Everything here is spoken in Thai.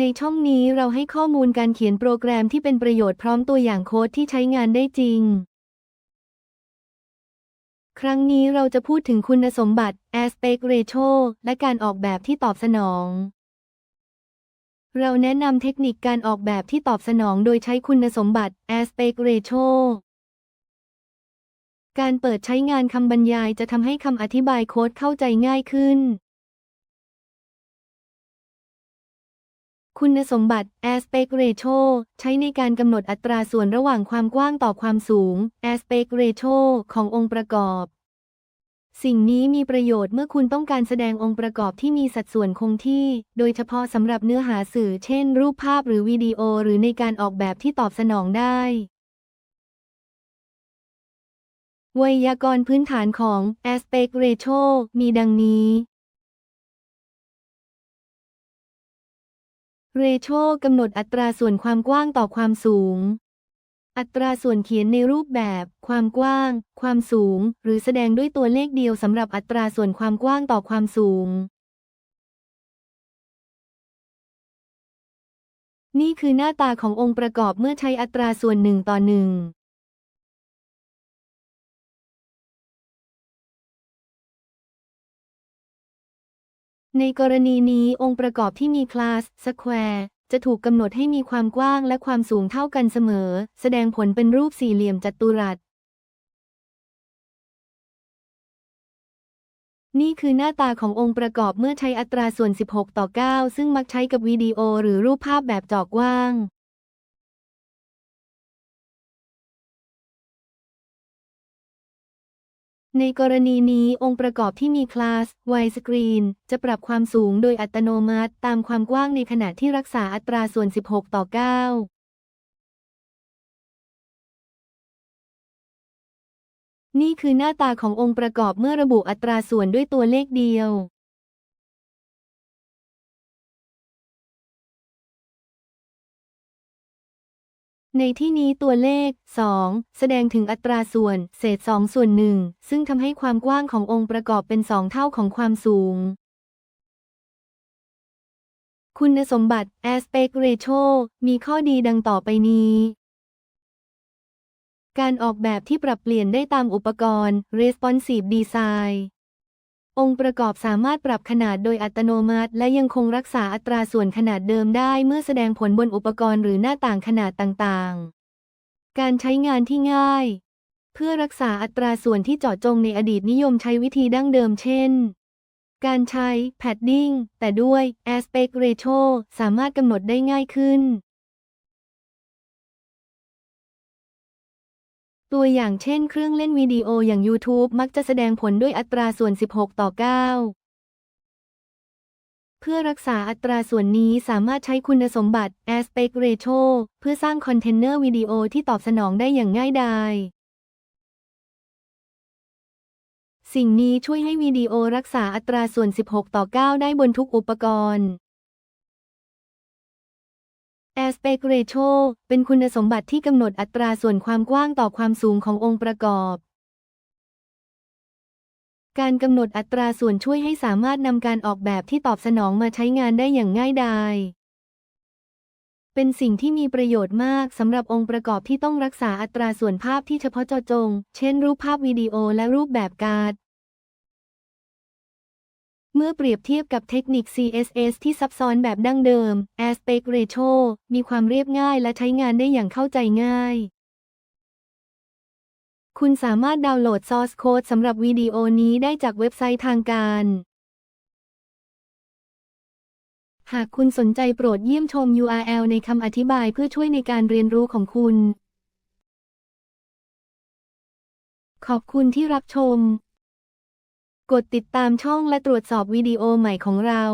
ในช่องนี้เราให้ข้อมูลการเขียนโปรแกรมที่เป็นประโยชน์พร้อมตัวอย่างโค้ดที่ใช้งานได้จริง ครั้งนี้เราจะพูดถึงคุณสมบัติ aspect ratio และการออกแบบที่ตอบสนอง เราแนะนำเทคนิคการออกแบบที่ตอบสนองโดยใช้คุณสมบัติ aspect ratio การเปิดใช้งานคำบรรยายจะทำให้คำอธิบายโค้ดเข้าใจง่ายขึ้น คุณสมบัติ aspect ratio ใช้ในการกำหนดอัตราส่วนระหว่างความกว้างต่อความสูง aspect ratio ขององค์ประกอบ สิ่งนี้มีประโยชน์เมื่อคุณต้องการแสดงองค์ประกอบที่มีสัดส่วนคงที่ โดยเฉพาะสำหรับเนื้อหาสื่อ เช่น รูปภาพหรือวิดีโอ หรือในการออกแบบที่ตอบสนองได้ ไวยากรณ์พื้นฐานของ aspect ratio มีดังนี้ เรโชกำหนดอัตราส่วนความกว้างต่อความสูง อัตราส่วนเขียนในรูปแบบ ความกว้าง ความสูง หรือแสดงด้วยตัวเลขเดียวสำหรับอัตราส่วนความกว้างต่อความสูง นี่คือหน้าตาขององค์ประกอบเมื่อใช้อัตราส่วนหนึ่งต่อหนึ่ง ในกรณีนี้องค์ประกอบที่มีคลาสสแควร์จะถูกกำหนดให้มีความกว้างและความสูงเท่ากันเสมอ แสดงผลเป็นรูปสี่เหลี่ยมจัตุรัส นี่คือหน้าตาขององค์ประกอบเมื่อใช้อัตราส่วน 16 ต่อ 9 ซึ่งมักใช้กับวิดีโอหรือรูปภาพแบบจอกกว้าง ในกรณีนี้องค์ประกอบที่มีคลาส widescreen จะปรับความสูงโดยอัตโนมัติตามความกว้างในขณะที่รักษาอัตราส่วน 16 ต่อ 9นี่คือหน้าตาขององค์ประกอบเมื่อระบุอัตราส่วนด้วยตัวเลขเดียว ในที่นี้ตัวเลข 2 แสดงถึงอัตราส่วน เศษ 2 ส่วนหนึ่งซึ่งทำให้ความกว้างขององค์ประกอบเป็น 2 เท่าของความสูง คุณสมบัติ aspect ratio มีข้อดีดังต่อไปนี้ การออกแบบที่ปรับเปลี่ยนได้ตามอุปกรณ์ responsive design องค์ประกอบสามารถปรับขนาดโดยอัตโนมัติ และยังคงรักษาอัตราส่วนขนาดเดิมได้เมื่อแสดงผลบนอุปกรณ์หรือหน้าต่างขนาดต่างๆ การใช้งานที่ง่าย เพื่อรักษาอัตราส่วนที่เจาะจงในอดีตนิยมใช้วิธีดั้งเดิมเช่น การใช้ padding แต่ด้วย aspect ratio สามารถกำหนดได้ง่ายขึ้น ตัวอย่างเช่นเครื่องเล่นวิดีโออย่าง YouTube มักจะแสดงผลด้วยอัตราส่วน 16 ต่อ 9 เพื่อรักษาอัตราส่วนนี้สามารถใช้คุณสมบัติ aspect ratio เพื่อสร้างคอนเทนเนอร์วิดีโอที่ตอบสนองได้อย่างง่ายดายสิ่งนี้ช่วยให้วิดีโอรักษาอัตราส่วน 16 ต่อ 9 ได้บนทุกอุปกรณ์ aspect ratio เป็นคุณสมบัติที่กำหนดอัตราส่วนความกว้างต่อความสูงขององค์ประกอบ การกำหนดอัตราส่วนช่วยให้สามารถนำการออกแบบที่ตอบสนองมาใช้งานได้อย่างง่ายดายเป็นสิ่งที่มีประโยชน์มากสำหรับองค์ประกอบที่ต้องรักษาอัตราส่วนภาพที่เฉพาะเจาะจง เช่นรูปภาพวิดีโอและรูปแบบการ์ด เมื่อเปรียบเทียบกับเทคนิค CSS ที่ซับซ้อนแบบดั้งเดิม Aspect Ratio มีความเรียบง่ายและใช้งานได้อย่างเข้าใจง่าย คุณสามารถดาวน์โหลด Source Code สำหรับวิดีโอนี้ได้จากเว็บไซต์ทางการ หากคุณสนใจโปรดเยี่ยมชม URL ในคำอธิบายเพื่อช่วยในการเรียนรู้ของคุณ ขอบคุณที่รับชม กดติดตามช่องและตรวจสอบวิดีโอใหม่ของเรา